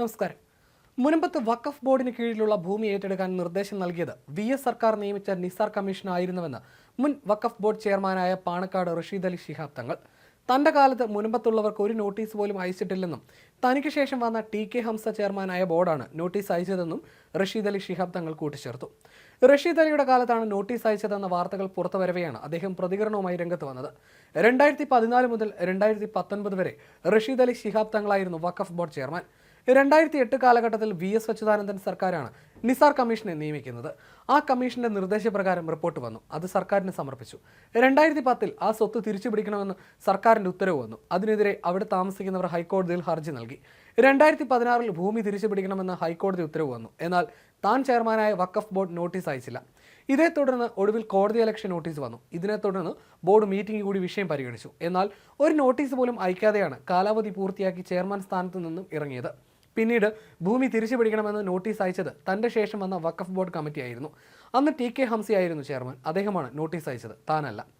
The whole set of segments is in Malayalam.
നമസ്കാരം. മുനമ്പത്ത് വഖഫ് ബോർഡിന് കീഴിലുള്ള ഭൂമി ഏറ്റെടുക്കാൻ നിർദ്ദേശം നൽകിയത് വി എസ് സർക്കാർ നിയമിച്ച നിസാർ കമ്മീഷൻ ആയിരുന്നുവെന്ന് മുൻ വഖഫ് ബോർഡ് ചെയർമാനായ പാണക്കാട് റഷീദ് അലി ശിഹാബ് തങ്ങൾ. തന്റെ കാലത്ത് മുനമ്പത്തുള്ളവർക്ക് ഒരു നോട്ടീസ് പോലും അയച്ചിട്ടില്ലെന്നും തനിക്ക് ശേഷം വന്ന ടി കെ ഹംസ ചെയർമാനായ ബോർഡാണ് നോട്ടീസ് അയച്ചതെന്നും റഷീദ് അലി ശിഹാബ് തങ്ങൾ കൂട്ടിച്ചേർത്തു. റഷീദ് അലിയുടെ കാലത്താണ് നോട്ടീസ് അയച്ചതെന്ന വാർത്തകൾ പുറത്തുവരവെയാണ് അദ്ദേഹം പ്രതികരണവുമായി രംഗത്ത് വന്നത്. രണ്ടായിരത്തി പതിനാല് മുതൽ രണ്ടായിരത്തി പത്തൊൻപത് വരെ റഷീദ് അലി ശിഹാബ് തങ്ങളായിരുന്നു വഖഫ് ബോർഡ് ചെയർമാൻ. രണ്ടായിരത്തി എട്ട് കാലഘട്ടത്തിൽ വി എസ് അച്യുതാനന്ദൻ സർക്കാരാണ് നിസാർ കമ്മീഷനെ നിയമിക്കുന്നത്. ആ കമ്മീഷന്റെ നിർദ്ദേശപ്രകാരം റിപ്പോർട്ട് വന്നു. അത് സർക്കാരിന് സമർപ്പിച്ചു. രണ്ടായിരത്തി പത്തിൽ ആ സ്വത്ത് തിരിച്ചു പിടിക്കണമെന്ന് സർക്കാരിന്റെ ഉത്തരവ് വന്നു. അതിനെതിരെ അവിടെ താമസിക്കുന്നവർ ഹൈക്കോടതിയിൽ ഹർജി നൽകി. രണ്ടായിരത്തി പതിനാറിൽ ഭൂമി തിരിച്ചു പിടിക്കണമെന്ന് ഹൈക്കോടതി ഉത്തരവ് വന്നു. എന്നാൽ താൻ ചെയർമാനായ വഖഫ് ബോർഡ് നോട്ടീസ് അയച്ചില്ല. ഇതേ തുടർന്ന് ഒടുവിൽ കോടതി ഇലക്ഷൻ നോട്ടീസ് വന്നു. ഇതിനെ തുടർന്ന് ബോർഡ് മീറ്റിംഗ് കൂടി വിഷയം പരിഗണിച്ചു. എന്നാൽ ഒരു നോട്ടീസ് പോലും അയക്കാതെയാണ് കാലാവധി പൂർത്തിയാക്കി ചെയർമാൻ സ്ഥാനത്ത് നിന്നും ഇറങ്ങിയത്. പിന്നീട് ഭൂമി തിരിച്ചു പിടിക്കണമെന്ന് നോട്ടീസ് അയച്ചത് തന്റെ ശേഷം വന്ന വഖഫ് ബോർഡ് കമ്മിറ്റിയായിരുന്നു. അന്ന് ടി കെ ഹംസയായിരുന്നു ചെയർമാൻ. അദ്ദേഹമാണ് നോട്ടീസ് അയച്ചത്. താനല്ല.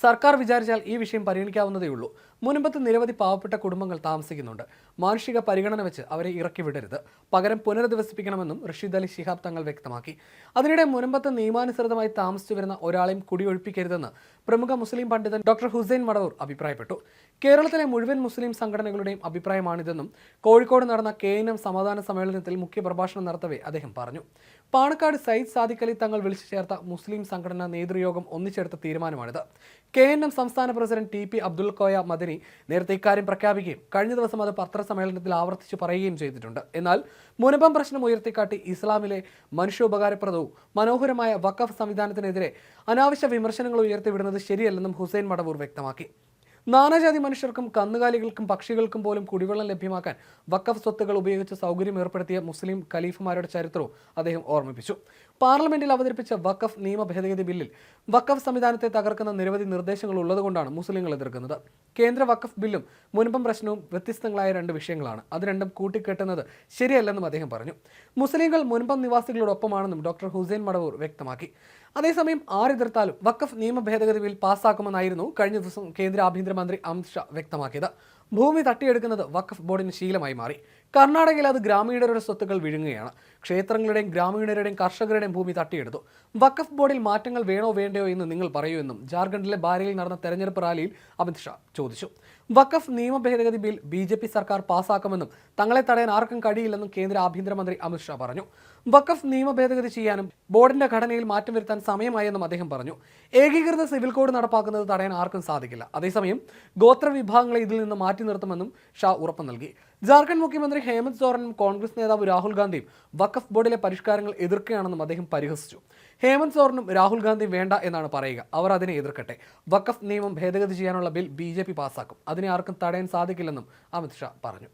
സർക്കാർ വിചാരിച്ചാൽ ഈ വിഷയം പരിഗണിക്കാവുന്നതേ ഉള്ളൂ. മുൻപത്ത് നിരവധി പാവപ്പെട്ട കുടുംബങ്ങൾ താമസിക്കുന്നുണ്ട്. മാനുഷിക പരിഗണന വെച്ച് അവരെ ഇറക്കി വിടരുത്. പകരം പുനരധിവസിപ്പിക്കണമെന്നും റഷീദ് അലി ശിഹാബ് തങ്ങൾ വ്യക്തമാക്കി. അതിനിടെ മുൻപത്ത് നിയമാനുസൃതമായി താമസിച്ചു വരുന്ന ഒരാളെയും കുടിയൊഴിപ്പിക്കരുതെന്ന് പ്രമുഖ മുസ്ലിം പണ്ഡിതൻ ഡോക്ടർ ഹുസൈൻ മടവൂർ അഭിപ്രായപ്പെട്ടു. കേരളത്തിലെ മുഴുവൻ മുസ്ലിം സംഘടനകളുടെയും അഭിപ്രായമാണിതെന്നും കോഴിക്കോട് നടന്ന കെ എൻ എം സമാധാന സമ്മേളനത്തിൽ മുഖ്യ പ്രഭാഷണം നടത്തവേ അദ്ദേഹം പറഞ്ഞു. പാണക്കാട് സയ്യിദ് സാദിഖ് അലി തങ്ങൾ വിളിച്ചു ചേർത്ത മുസ്ലിം സംഘടനാ നേതൃയോഗം ഒന്നിച്ചെടുത്ത തീരുമാനമാണിത്. കെ എൻ എം സംസ്ഥാന president T P Abdul Koya Madani നേരത്തെ ഇക്കാര്യം പ്രഖ്യാപിക്കുകയും കഴിഞ്ഞ ദിവസം അത് പത്രസമ്മേളനത്തിൽ ആവർത്തിച്ച് പറയുകയും ചെയ്തിട്ടുണ്ട്. എന്നാൽ മുനമ്പം പ്രശ്നം ഉയർത്തിക്കാട്ടി ഇസ്ലാമിലെ മനുഷ്യോപകാരപ്രദവും മനോഹരമായ വഖഫ് സംവിധാനത്തിനെതിരെ അനാവശ്യ വിമർശനങ്ങൾ ഉയർത്തിവിടുന്നത് ശരിയല്ലെന്നും ഹുസൈൻ മടവൂർ വ്യക്തമാക്കി. നാനാജാതി മനുഷ്യർക്കും കന്നുകാലികൾക്കും പക്ഷികൾക്കും പോലും കുടിവെള്ളം ലഭ്യമാക്കാൻ വക്കഫ് സ്വത്തുകൾ ഉപയോഗിച്ച് സൗകര്യം ഏർപ്പെടുത്തിയ മുസ്ലിം ഖലീഫുമാരുടെ ചരിത്രവും അദ്ദേഹം ഓർമ്മിപ്പിച്ചു. പാർലമെന്റിൽ അവതരിപ്പിച്ച വക്കഫ് നിയമ ഭേദഗതി ബില്ലിൽ വക്കഫ് സംവിധാനത്തെ തകർക്കുന്ന നിരവധി നിർദ്ദേശങ്ങൾ ഉള്ളതുകൊണ്ടാണ് മുസ്ലിങ്ങൾ എതിർക്കുന്നത്. കേന്ദ്ര വക്കഫ് ബില്ലും മുൻപം പ്രശ്നവും വ്യത്യസ്തങ്ങളായ രണ്ട് വിഷയങ്ങളാണ്. അത് രണ്ടും കൂട്ടിക്കെട്ടുന്നത് ശരിയല്ലെന്നും അദ്ദേഹം പറഞ്ഞു. മുസ്ലിങ്ങൾ മുൻപം നിവാസികളോടൊപ്പമാണെന്നും ഡോക്ടർ ഹുസൈൻ മടവൂർ വ്യക്തമാക്കി. അതേസമയം ആരെതിർത്താലും വക്കഫ് നിയമ ഭേദഗതി ബിൽ പാസ്സാക്കുമെന്നായിരുന്നു കഴിഞ്ഞ ദിവസം കേന്ദ്ര ആഭ്യന്തരമന്ത്രി അമിത് ഷാ വ്യക്തമാക്കിയത്. ഭൂമി തട്ടിയെടുക്കുന്നത് വഖഫ് ബോർഡിന് ശീലമായി മാറി. കർണാടകയിൽ അത് ഗ്രാമീണരുടെ സ്വത്തുക്കൾ വിഴുങ്ങുകയാണ്. ക്ഷേത്രങ്ങളുടെയും ഗ്രാമീണരുടെയും കർഷകരുടെയും ഭൂമി തട്ടിയെടുത്തു. വഖഫ് ബോർഡിൽ മാറ്റങ്ങൾ വേണോ വേണ്ടയോ എന്ന് നിങ്ങൾ പറയൂ എന്നും ജാർഖണ്ഡിലെ ബാരയിൽ നടന്ന തെരഞ്ഞെടുപ്പ് റാലിയിൽ അമിത്ഷാ ചോദിച്ചു. വഖഫ് നിയമ ഭേദഗതി ബിൽ ബി ജെ പി സർക്കാർ പാസാക്കുമെന്നും തങ്ങളെ തടയാൻ ആർക്കും കഴിയില്ലെന്നും കേന്ദ്ര ആഭ്യന്തരമന്ത്രി അമിത്ഷാ പറഞ്ഞു. വഖഫ് നിയമ ഭേദഗതി ചെയ്യാനും ബോർഡിന്റെ ഘടനയിൽ മാറ്റം വരുത്താൻ സമയമായെന്നും അദ്ദേഹം പറഞ്ഞു. ഏകീകൃത സിവിൽ കോഡ് നടപ്പാക്കുന്നത് തടയാൻ ആർക്കും സാധിക്കില്ല. അതേസമയം ഗോത്ര വിഭാഗങ്ങളെ ഇതിൽ നിന്ന് മാറ്റി നിർത്തുമെന്നും ഷാ ഉറപ്പ് നൽകി. ജാർഖണ്ഡ് മുഖ്യമന്ത്രി ഹേമന്ത് സോറനും കോൺഗ്രസ് നേതാവ് രാഹുൽ ഗാന്ധിയും വഖഫ് ബോർഡിലെ പരിഷ്കാരങ്ങൾ എതിർക്കുകയാണെന്നും അദ്ദേഹം പരിഹസിച്ചു. ഹേമന്ത് സോറനും രാഹുൽ ഗാന്ധിയും വേണ്ട എന്നാണ് പറയുക. അവർ അതിനെ എതിർക്കട്ടെ. വഖഫ് നിയമം ഭേദഗതി ചെയ്യാനുള്ള ബിൽ ബി പാസാക്കും. അതിനെ ആർക്കും തടയാൻ സാധിക്കില്ലെന്നും അമിത് ഷാ പറഞ്ഞു.